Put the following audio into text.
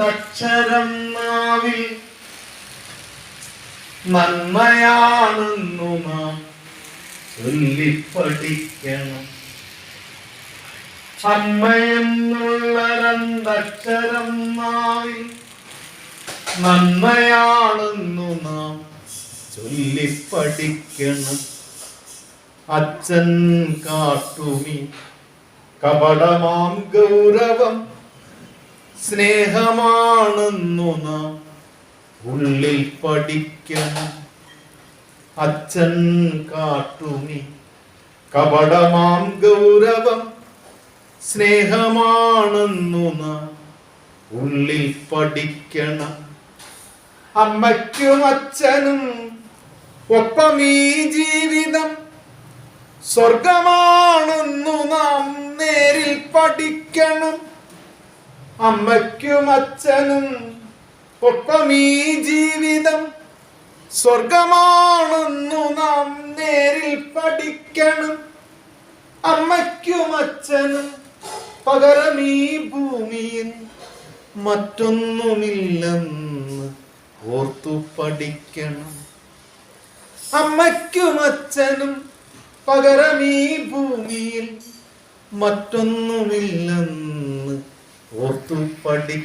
അക്ഷരം നാവിൽ നന്മയാണെന്നു നാം ചൊല്ലിപ്പഠിക്കണം. അമ്മയെന്നുള്ള രണ്ടക്ഷരം നാവിൽ നന്മയാണെന്നു നാം ചൊല്ലിപ്പഠിക്കണം. അച്ഛൻ കാട്ടുമി കപടമാം ഗൗരവം സ്നേഹമാണെന്നു നാം ഉള്ളിൽ പഠിക്കണം അച്ഛൻ കാട്ടുമി. കപടമാം ഗൗരവം സ്നേഹമാണെന്നു നാം ഉള്ളിൽ പഠിക്കണം. അമ്മയ്ക്കും അച്ഛനും ഒപ്പം ഈ ജീവിതം സ്വർഗമാണെന്നു നാം നേരിൽ പഠിക്കണം. അമ്മയ്ക്കും അച്ഛനും ഒപ്പം ഈ ജീവിതം സ്വർഗമാണെന്നു നാം നേരിൽ പഠിക്കണം. അമ്മയ്ക്കും അച്ഛനും പകരം ഈ ഭൂമിയിൽ മറ്റൊന്നുമില്ലെന്ന് ഓർത്തു പഠിക്കണം. അമ്മയ്ക്കും അച്ഛനും പകരം ഈ ഭൂമിയിൽ മറ്റൊന്നുമില്ലെന്ന് ഓർത്തു പഠി